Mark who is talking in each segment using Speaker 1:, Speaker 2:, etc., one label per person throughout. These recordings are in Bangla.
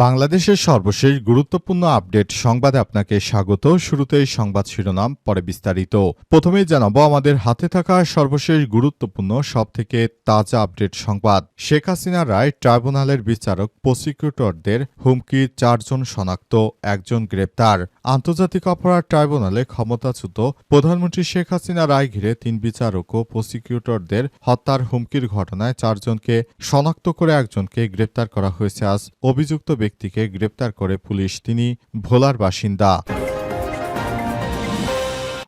Speaker 1: বাংলাদেশের সর্বশেষ গুরুত্বপূর্ণ আপডেট সংবাদে আপনাকে স্বাগত। শুরুতেই সংবাদ শিরোনাম, পরে বিস্তারিত। প্রথমেই জানাব, আমাদের হাতে থাকা সর্বশেষ গুরুত্বপূর্ণ, সবথেকে তাজা আপডেট সংবাদ। শেখ হাসিনা রায় ট্রাইব্যুনালের বিচারক, প্রসিকিউটরদের হুমকি, চারজন শনাক্ত, একজন গ্রেপ্তার। আন্তর্জাতিক অপরাধ ট্রাইব্যুনালে ক্ষমতাচ্যুত প্রধানমন্ত্রী শেখ হাসিনা রায় ঘিরে তিন বিচারক ও প্রসিকিউটরদের হত্যার হুমকির ঘটনায় চারজনকে শনাক্ত করে একজনকে গ্রেপ্তার করা হয়েছে। আজ অভিযুক্ত ব্যক্তিকে গ্রেপ্তার করে পুলিশ। তিনি ভোলার বাসিন্দা।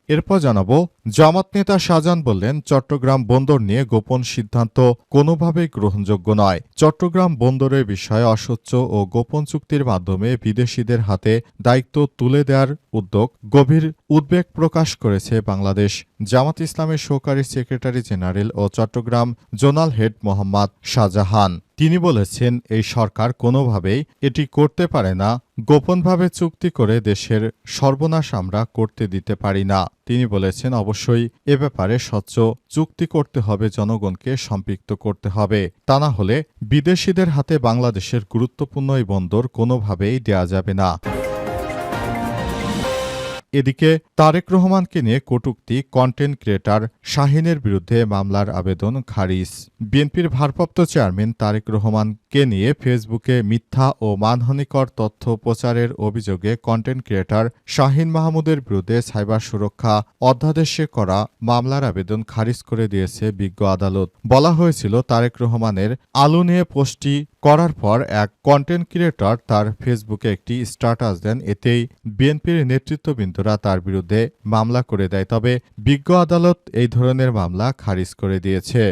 Speaker 1: এরপর জানাব জামাত নেতা শাহজাহান বললেন, চট্টগ্রাম বন্দর নিয়ে গোপন সিদ্ধান্ত কোনোভাবেই গ্রহণযোগ্য নয়। চট্টগ্রাম বন্দরের বিষয়ে অস্বচ্ছ ও গোপন চুক্তির মাধ্যমে বিদেশিদের হাতে দায়িত্ব তুলে দেওয়ার উদ্যোগ গভীর উদ্বেগ প্রকাশ করেছে বাংলাদেশ। জামাত ইসলামের সহকারী সেক্রেটারি জেনারেল ও চট্টগ্রাম জোনাল হেড মোহাম্মদ শাহজাহান। তিনি বলেছেন, এই সরকার কোনোভাবেই এটি করতে পারে না। গোপনভাবে চুক্তি করে দেশের সর্বনাশ আমরা করতে দিতে পারি না। তিনি বলেছেন অবশ্যই এ ব্যাপারে স্বচ্ছ চুক্তি করতে হবে, জনগণকে সম্পৃক্ত করতে হবে। তা না হলে বিদেশিদের হাতে বাংলাদেশের গুরুত্বপূর্ণ এই বন্দর কোনোভাবেই দেয়া যাবে না। এদিকে তারেক রহমানকে নিয়ে কটূক্তি কন্টেন্ট ক্রিয়েটর শাহিনের বিরুদ্ধে মামলার আবেদন খারিজ। বিএনপির ভারপ্রাপ্ত চেয়ারম্যান তারেক রহমানকে নিয়ে ফেসবুকে মিথ্যা ও মানহানিকর তথ্য প্রচারের অভিযোগে কন্টেন্ট ক্রিয়েটর শাহিন মাহমুদের বিরুদ্ধে সাইবার সুরক্ষা অধ্যাদেশে করা মামলার আবেদন খারিজ করে দিয়েছে বিজ্ঞ আদালত। বলা হয়েছিল, তারেক রহমানের আলু নিয়ে পোস্টটি করার পর এক কন্টেন্ট ক্রিয়েটর তার ফেসবুকে একটি স্ট্যাটাস দেন। এতেই বিএনপির নেতৃত্ববৃন্দরা তার বিরুদ্ধে মামলা করে দেয়। তবে বিজ্ঞ আদালত এই ধরনের মামলা খারিজ করে দিয়েছে।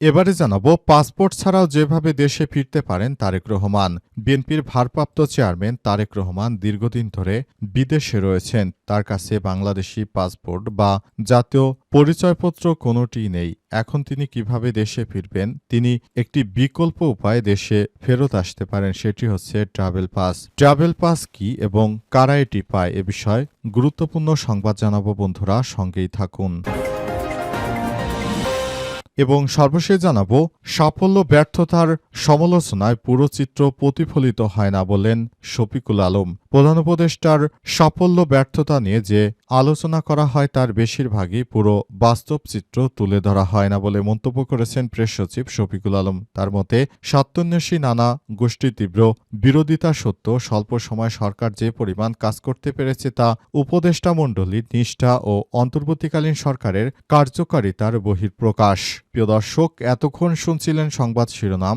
Speaker 1: এবারে জানাব, পাসপোর্ট ছাড়াও যেভাবে দেশে ফিরতে পারেন তারেক রহমান। বিএনপির ভারপ্রাপ্ত চেয়ারম্যান তারেক রহমান দীর্ঘদিন ধরে বিদেশে রয়েছেন। তার কাছে বাংলাদেশি পাসপোর্ট বা জাতীয় পরিচয়পত্র কোনোটি নেই। এখন তিনি কীভাবে দেশে ফিরবেন, তিনি একটি বিকল্প উপায়ে দেশে ফেরত আসতে পারেন সেটি হচ্ছে ট্রাভেল পাস। ট্রাভেল পাস কি এবং কারা এটি পায় এ বিষয়ে গুরুত্বপূর্ণ সংবাদ জানাব বন্ধুরা, সঙ্গেই থাকুন। এবং সর্বশেষ জানাব সাফল্য ব্যর্থতার সমালোচনায় পুরো চিত্র প্রতিফলিত হয় না বলেন শফিকুল আলম। প্রধান উপদেষ্টার সাফল্য, ব্যর্থতা নিয়ে যে আলোচনা করা হয়, তার বেশিরভাগই পুরো বাস্তব চিত্র তুলে ধরা হয় না বলে মন্তব্য করেছেন প্রেস সচিব শফিকুল আলম। তার মতে, সত্যান্বেষী নানা গোষ্ঠী তীব্র বিরোধিতা সত্ত্বেও স্বল্প সময় সরকার যে পরিমাণ কাজ করতে পেরেছে, তা উপদেষ্টা মণ্ডলীর নিষ্ঠা ও অন্তর্বর্তীকালীন সরকারের কার্যকারিতার বহিঃপ্রকাশ। প্রিয় দর্শক, এতক্ষণ শুনছিলেন সংবাদ শিরোনাম।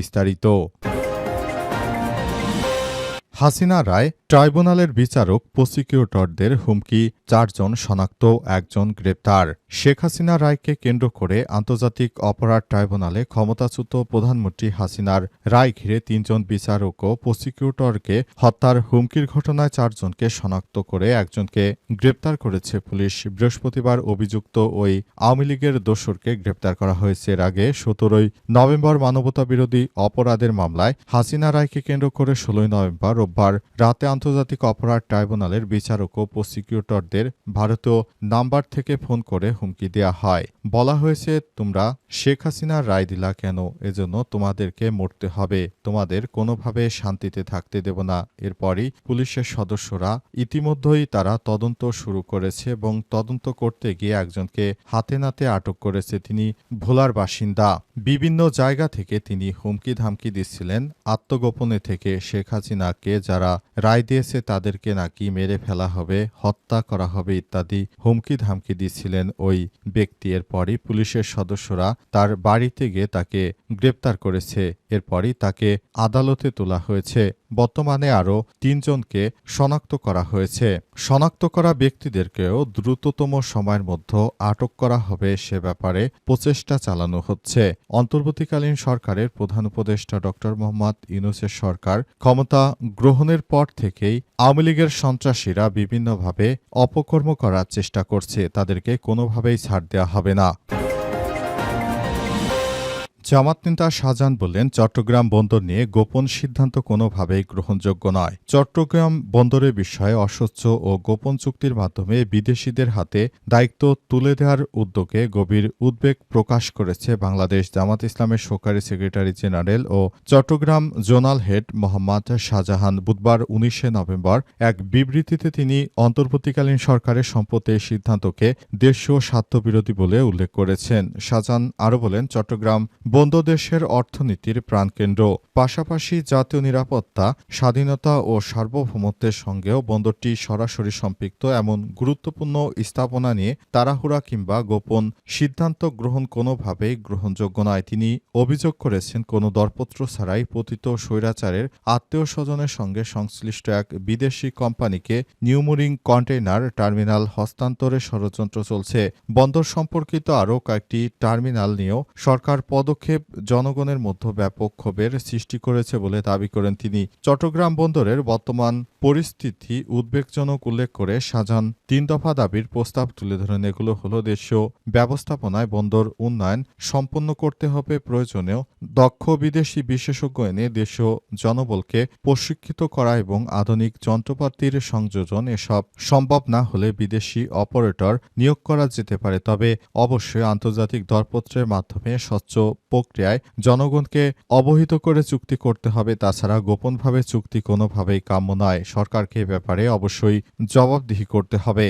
Speaker 1: বিস্তারিত। হাসিনা রায় ট্রাইব্যুনালের বিচারক, প্রসিকিউটরদের হুমকি, চারজন শনাক্ত, একজন গ্রেপ্তার। শেখ হাসিনা রায়কে কেন্দ্র করে আন্তর্জাতিক অপরাধ ট্রাইব্যুনালে ক্ষমতাচ্যুত প্রধানমন্ত্রী হাসিনার রায় ঘিরে তিনজন বিচারক ও প্রসিকিউটরকে হত্যার হুমকির ঘটনায় চারজনকে শনাক্ত করে একজনকে গ্রেপ্তার করেছে পুলিশ। বৃহস্পতিবার অভিযুক্ত ওই আওয়ামী লীগের দোসরকে গ্রেপ্তার করা হয়েছে। এর আগে সতেরোই নভেম্বর মানবতা বিরোধী অপরাধের মামলায় হাসিনা রায়কে কেন্দ্র করে ষোলোই নভেম্বর রোববার রাতে আন্তর্জাতিক অপরাধ ট্রাইব্যুনালের বিচারক ও প্রসিকিউটরদের ভারতীয় নাম্বার থেকে ফোন করে হুমকি দেয়া হয়। বলা হয়েছে, তোমরা শেখ হাসিনার রায় দিলা কেন? এজন্য তোমাদেরকে মরতে হবে। তোমাদের কোনোভাবে শান্তিতে থাকতে দেব না। এরপরই পুলিশের সদস্যরা ইতিমধ্যেই তারা তদন্ত শুরু করেছে এবং তদন্ত করতে গিয়ে একজনকে হাতে নাতে আটক করেছে। তিনি ভোলার বাসিন্দা। বিভিন্ন জায়গা থেকে তিনি হুমকি ধামকি দিচ্ছিলেন। আত্মগোপনে থেকে শেখ হাসিনাকে যারা রায় দিয়েছে তাদেরকে নাকি মেরে ফেলা হবে, হত্যা করা হবে ইত্যাদি হুমকি ধামকি দিচ্ছিলেন ওই ব্যক্তি। এরপরই পুলিশের সদস্যরা তার বাড়িতে গিয়ে তাকে গ্রেপ্তার করেছে। এরপরই তাকে আদালতে তোলা হয়েছে। বর্তমানে আরও তিনজনকে শনাক্ত করা হয়েছে। শনাক্ত করা ব্যক্তিদেরকেও দ্রুততম সময়ের মধ্যে আটক করা হবে সে ব্যাপারে প্রচেষ্টা চালানো হচ্ছে। অন্তর্বর্তীকালীন সরকারের প্রধান উপদেষ্টা ড. মোহাম্মদ ইউনুসের সরকার ক্ষমতা গ্রহণের পর থেকেই আওয়ামী লীগের সন্ত্রাসীরা বিভিন্নভাবে অপকর্ম করার চেষ্টা করছে। তাদেরকে কোনোভাবেই ছাড় দেওয়া হবে না। জামাত নেতা শাহজাহান বললেন, চট্টগ্রাম বন্দর নিয়ে গোপন সিদ্ধান্ত কোনোভাবেই গ্রহণযোগ্য নয়। চট্টগ্রাম বন্দরের বিষয়ে অস্বচ্ছ ও গোপন চুক্তির মাধ্যমে বিদেশিদের হাতে দায়িত্ব তুলে দেওয়ার উদ্যোগে গভীর উদ্বেগ প্রকাশ করেছে বাংলাদেশ জামাত ইসলামের সরকারি সেক্রেটারি জেনারেল ও চট্টগ্রাম জোনাল হেড মোহাম্মদ শাহজাহান। বুধবার উনিশে নভেম্বর এক বিবৃতিতে তিনি অন্তর্বর্তীকালীন সরকারের সম্পত্তি এই সিদ্ধান্তকে দেশীয় স্বার্থবিরোধী বলে উল্লেখ করেছেন। শাহজাহান আরও বলেন, চট্টগ্রাম বন্ধ দেশের অর্থনীতির প্রাণকেন্দ্র। পাশাপাশি জাতীয় নিরাপত্তা, স্বাধীনতা ও সার্বভৌমত্বের সঙ্গেও বন্দরটি সরাসরি সম্পৃক্ত। এমন গুরুত্বপূর্ণ স্থাপনা নিয়ে তাড়াহুড়া কিংবা গোপন সিদ্ধান্ত গ্রহণ কোনোভাবেই গ্রহণযোগ্য নয়। তিনি অভিযোগ করেছেন, কোনো দরপত্র ছাড়াই পতিত স্বৈরাচারের আত্মীয় স্বজনের সঙ্গে সংশ্লিষ্ট এক বিদেশি কোম্পানিকে নিউমোরিং কন্টেইনার টার্মিনাল হস্তান্তরের ষড়যন্ত্র চলছে। বন্দর সম্পর্কিত আরও কয়েকটি টার্মিনাল নিয়েও সরকার পদক্ষেপ জনগণের মধ্যে ব্যাপক ক্ষোভের সৃষ্টি করেছে বলে দাবি করেন তিনি। চট্টগ্রাম বন্দরের বর্তমান পরিস্থিতি উদ্বেগজনক উল্লেখ করে সাজান তিন দফা দাবির প্রস্তাব তুলে ধরেন। এগুলো হলো দেশীয় ব্যবস্থাপনায় বন্দর উন্নয়ন, সম্পন্ন করতে হবে প্রয়োজনেও দক্ষ বিদেশি বিশেষজ্ঞ এনে দেশীয় জনবলকে প্রশিক্ষিত করা এবং আধুনিক যন্ত্রপাতির সংযোজন এসব সম্ভব না হলে বিদেশি অপারেটর নিয়োগ করা যেতে পারে। তবে অবশ্যই আন্তর্জাতিক দরপত্রের মাধ্যমে স্বচ্ছ প্রক্রিয়ায় জনগণকে অবহিত করে চুক্তি করতে হবে। তাছাড়া গোপনভাবে চুক্তি কোনোভাবেই কাম্য নয়। সরকারকে ব্যাপারে অবশ্যই জবাবদিহি করতে হবে।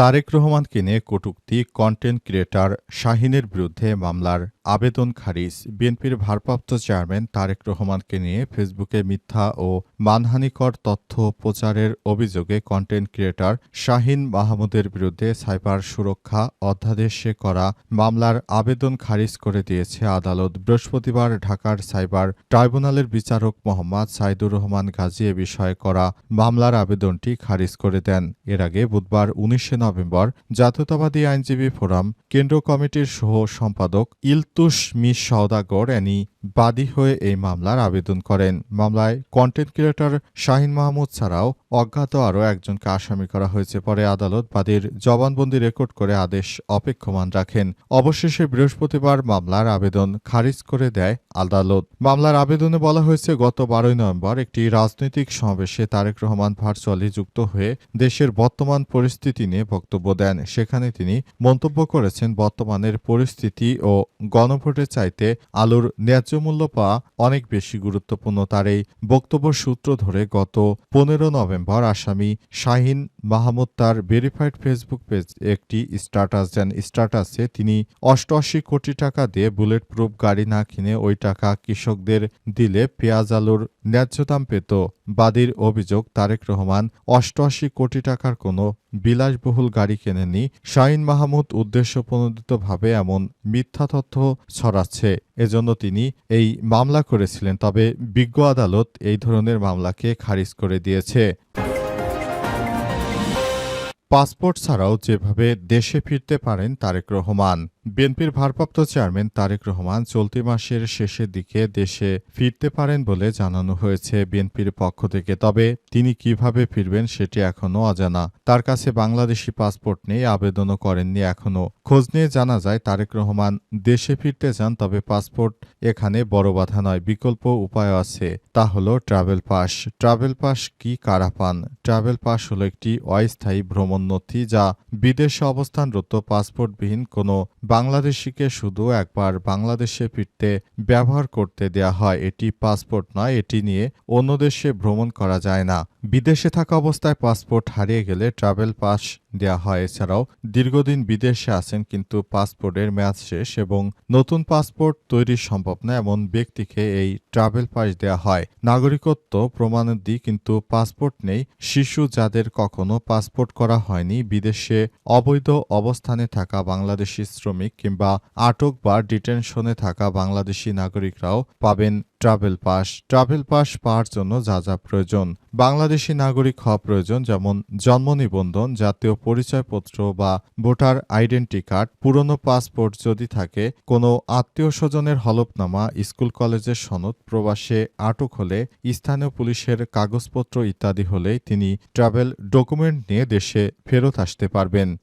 Speaker 1: তারেক রহমানকে নিয়ে কটূক্তি কন্টেন্ট ক্রিয়েটর শাহিনের বিরুদ্ধে মামলার আবেদন খারিজ। বিএনপির ভারপ্রাপ্ত চেয়ারম্যান তারেক রহমানকে নিয়ে ফেসবুকে মিথ্যা ও মানহানিকর তথ্য প্রচারের অভিযোগে কন্টেন্ট ক্রিয়েটর শাহিন মাহমুদের বিরুদ্ধে সাইবার সুরক্ষা অধ্যাদেশে করা মামলার আবেদন খারিজ করে দিয়েছে আদালত। বৃহস্পতিবার ঢাকার সাইবার ট্রাইব্যুনালের বিচারক মোহাম্মদ সাইদুর রহমান গাজী এ বিষয়ে করা মামলার আবেদনটি খারিজ করে দেন। এর আগে বুধবার উনিশে নভেম্বর জাতীয়তাবাদী আইনজীবী ফোরাম কেন্দ্র কমিটির সহ সম্পাদক ইলতুস মিস সওদাগর অ্যানি বাদী হয়ে এই মামলার আবেদন করেন। মামলায় কন্টেন্ট ক্রিয়েটর শাহিন মাহমুদ ছাড়াও অজ্ঞাত আরও একজনকে আসামি করা হয়েছে। পরে আদালত বাদীর জবানবন্দি রেকর্ড করে আদেশ অপেক্ষমান রাখেন। অবশেষে বৃহস্পতিবার মামলার আবেদন খারিজ করে দেয় আদালত। মামলার আবেদনে বলা হয়েছে, গত বারোই নভেম্বর একটি রাজনৈতিক সমাবেশে তারেক রহমান ভার্চুয়ালি যুক্ত হয়ে দেশের বর্তমান পরিস্থিতি নিয়ে বক্তব্য দেন। সেখানে তিনি মন্তব্য করেছেন, বর্তমানের পরিস্থিতি ও গণভোটের চাইতে আলুর ন্যায্য মূল্য পাওয়া অনেক বেশি গুরুত্বপূর্ণ। তার এই বক্তব্য সূত্র ধরে গত পনেরো নভেম্বর আসামি শাহিন মাহমুদ তার ভেরিফাইড ফেসবুক পেজ একটি স্ট্যাটাস দেন। স্ট্যাটাসে তিনি অষ্টআশি কোটি টাকা দিয়ে বুলেট প্রুফ গাড়ি না কিনে ওই টাকা কৃষকদের দিলে পেঁয়াজ আলুর ন্যায্য দাম পেত। বাদীর অভিযোগ, তারেক রহমান অষ্টআশি কোটি টাকার কোনো বিলাসবহুল গাড়ি কেনেনি। শাহিন মাহমুদ উদ্দেশ্যপ্রণোদিতভাবে এমন মিথ্যা তথ্য ছড়াচ্ছে। এজন্য তিনি এই মামলা করেছিলেন, তবে বিজ্ঞ আদালত এই ধরনের মামলাকে খারিজ করে দিয়েছে। পাসপোর্ট ছাড়াও যেভাবে দেশে ফিরতে পারেন তারেক রহমান। বিএনপির ভারপ্রাপ্ত চেয়ারম্যান তারেক রহমান চলতি মাসের শেষের দিকে দেশে ফিরতে পারেন বলে জানানো হয়েছে বিএনপির পক্ষ থেকে। তবে তিনি কীভাবে ফিরবেন সেটি এখনও অজানা। তার কাছে বাংলাদেশি পাসপোর্ট নেই আবেদনও করেননি এখনও খোঁজ নিয়ে জানা যায়, তারেক রহমান দেশে ফিরতে চান, তবে পাসপোর্ট এখানে বড় বাধা নয়, বিকল্প উপায় আছে। তা হল ট্রাভেল পাস। ট্রাভেল পাস কি কারা পান? ট্রাভেল পাস হলো একটি অস্থায়ী ভ্রমণ নথি যা বিদেশে অবস্থানরত পাসপোর্টবিহীন কোনো বাংলাদেশিকে শুধু একবার বাংলাদেশে ফিরতে ব্যবহার করতে দেয়া হয়, এটি পাসপোর্ট নয়, এটি নিয়ে অন্য দেশে ভ্রমণ করা যায় না। বিদেশে থাকা অবস্থায় পাসপোর্ট হারিয়ে গেলে ট্রাভেল পাস দেয়া হয়। এছাড়াও দীর্ঘদিন বিদেশে আছেন, কিন্তু পাসপোর্টের মেয়াদ শেষ এবং নতুন পাসপোর্ট তৈরি সম্ভব না এমন ব্যক্তিকে এই ট্রাভেল পাস দেয়া হয়। নাগরিকত্ব প্রমাণাদি কিন্তু পাসপোর্ট নেই। শিশু যাদের কখনো পাসপোর্ট করা হয়নি, বিদেশে অবৈধ অবস্থানে থাকা বাংলাদেশি শ্রমিক কিংবা আটক বা ডিটেনশনে থাকা বাংলাদেশি নাগরিকরাও পাবেন ট্রাভেল পাস। ট্রাভেল পাস পাওয়ার জন্য যা যা প্রয়োজন। বাংলাদেশি নাগরিক হওয়া প্রয়োজন, যেমন জন্ম নিবন্ধন, জাতীয় পরিচয়পত্র বা ভোটার আইডেন্টি কার্ড, পুরনো পাসপোর্ট যদি থাকে, কোনো আত্মীয় স্বজনের হলফনামা, স্কুল কলেজের সনদ, প্রবাসে আটক হলে, স্থানীয় পুলিশের কাগজপত্র ইত্যাদি হলেই তিনি ট্রাভেল ডকুমেন্ট নিয়ে দেশে ফেরত আসতে পারবেন।